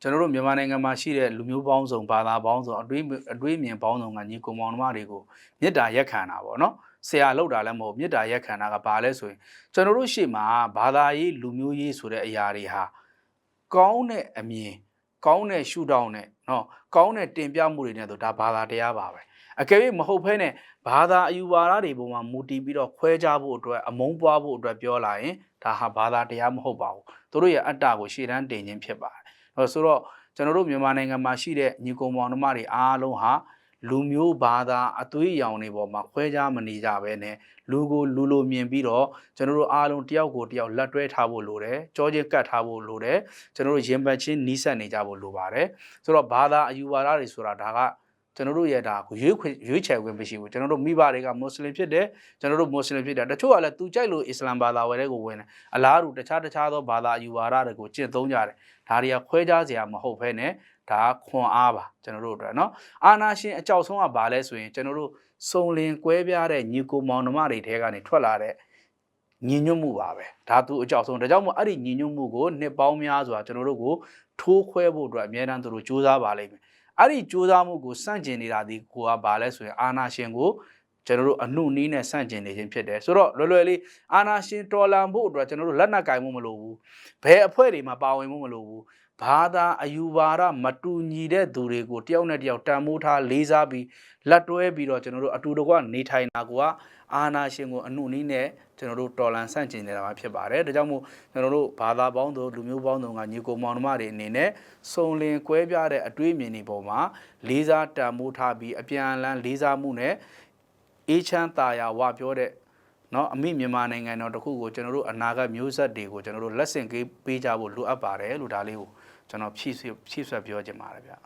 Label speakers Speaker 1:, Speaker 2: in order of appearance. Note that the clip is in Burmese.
Speaker 1: ကျွန်တော်တို့မြန်မာနိုင်ငံမှာရှိတဲ့လူမျိုးပေါင်းစုံဘာသာပေါင်းစုံအတွေးအတွေးမြင်ပေါင်းစုံကညီကိုမောင်နှမတွေကိုမေတ္တာရက်ခံတာပေါ့နော်ဆရာလောက်တာလည်းမဟုတ်မေတ္တာရက်ခံတာကဘာလဲဆိုရင်ကျွန်တော်တို့ရှေ့မှာဘာသာရေးလူမျိုးရေးဆိုတဲ့အရာတွေဟာကောင်းတဲ့အမြင်ကောင်းတဲ့ရှုထောင့်နဲ့နော်ကောင်းတဲ့တင်ပြမှုတွေနဲ့ဆိုဒါဘာသာတရားပါပဲအကယ်၍မဟုတ်ဘဲနဲ့ဘာသာအယူဝါဒတွေပေါ်မှာမူတည်ပြီးတော့ခွဲခြားဖို့အတွက်အမုန်းပွားဖို့အတွက်ပြောလာရင်ဒါဟာဘာသာတရားမဟုတ်ပါဘူးသူတို့ရဲ့အတ္တကိုရှေ့တန်းတင်ခြင်းဖြစ်ပါတယ်ဟော ဆိုတော့ကျွန်တော်တို့မြန်မာနိုင်ငံမှာရှိတဲ့ညီကောင်မောင်နှမတွေအားလုံးဟာလူမျိုးဘာသာအသွေးအရောင်တွေပေါ်မှာခွဲခြားမနေကြဘဲနဲ့လူကိုလူလိုမြင်ပြီးတော့ကျွန်တော်တို့အားလုံးတယောက်ကိုတယောက်လက်တွဲထားဖို့လိုတယ်ကြောချင်းကတ်ထားဖို့လိုတယ်ကျွန်တော်တို့ရင်ပတ်ချင်းနီးစပ်နေကြဖို့လိုပါတယ်ဆိုတော့ဘာသာအယူဝါဒတွေဆိုတာဒါက ကျွန်တော်တို့ရဲ့ဒါကိုရွေးခွင့်ရွေးချယ်ခွင့်မရှိဘူးကျွန်တော်တို့မိဘတွေကမွတ်စလင်ဖြစ်တယ်ကျွန်တော်တို့မွတ်စလင်ဖြစ်တယ်တချို့ကလည်းသူကြိုက်လို့အစ္စလာမ်ဘာသာဝယ်တဲ့ကိုဝင်တယ်အလားတူတခြားတခြားသောဘာသာအယူဝါဒတွေကိုကျင့်သုံးကြတယ်ဒါတွေကခွဲခြားစရာမဟုတ်ဘဲနဲ့ဒါကခွန်အားပါကျွန်တော်တို့အတွက်เนาะအာနာရှင်အကြောက်ဆုံးကဘာလဲဆိုရင်ကျွန်တော်တို့စုံလင်ကွဲပြားတဲ့ညီကိုမောင်နှမတွေထဲကနေထွက်လာတဲ့ညီညွတ်မှုပါပဲဒါသူအကြောက်ဆုံးဒါကြောင့်မို့အဲ့ဒီညီညွတ်မှုကိုနှစ်ပေါင်းများစွာကျွန်တော်တို့ကိုထိုးခွဲဖို့အတွက်အများတန်းသူတို့စူးစမ်းပါလိမ့်မယ် အဲ့ဒီစူးစမ်းမှုကိုစန့်ကျင်နေတာဒီကိုကဘာလဲဆိုရင်အာနာရှင်ကိုကျွန်တော်တို့အနှုတ်နီးနဲ့ဆန့်ကျင်နေခြင်းဖြစ်တယ်ဆိုတော့လွယ်လွယ်လေးအာနာရှင်တော်လန်ဖို့အတွက်ကျွန်တော်တို့လက်နက်ကင်မှုမလိုဘူးဘယ်အဖွဲ့တွေမှာပါဝင်မှုမလိုဘူး ဘာသာအယူဝါဒမတူညီတဲ့သူတွေကိုတယောက်နဲ့တယောက်တန်မိုးထားလေးစားပြီးလက်တွဲပြီးတော့ကျွန်တော်တို့အတူတကွနေထိုင်တာကအာနာရှင်ကိုအနှုတ်နီးနဲ့ကျွန်တော်တို့တော်လန်ဆန့်ကျင်နေတာမှာဖြစ်ပါတယ်ဒါကြောင့်မို့ကျွန်တော်တို့ဘာသာပေါင်းစုံလူမျိုးပေါင်းစုံကညီကိုမောင်နှမတွေအနေနဲ့စုံလင်ကွဲပြားတဲ့အတွေးမြင်တွေပေါ်မှာလေးစားတန်မိုးထားပြီးအပြန်အလှန်လေးစားမှုနဲ့အေးချမ်းသာယာဝပြောတဲ့ နော်အမိမြန်မာနိုင်ငံတော်တစ်ခုကိုကျွန်တော်တို့အနာဂတ်မျိုးဆက်တွေကိုကျွန်တော်တို့လက်ဆင့်ပေးကြဖို့လိုအပ်ပါတယ်လို့ဒါလေးကိုကျွန်တော်ဖြည့်ဖြည့်ဆွတ်ပြောချင်ပါတယ်ဗျာ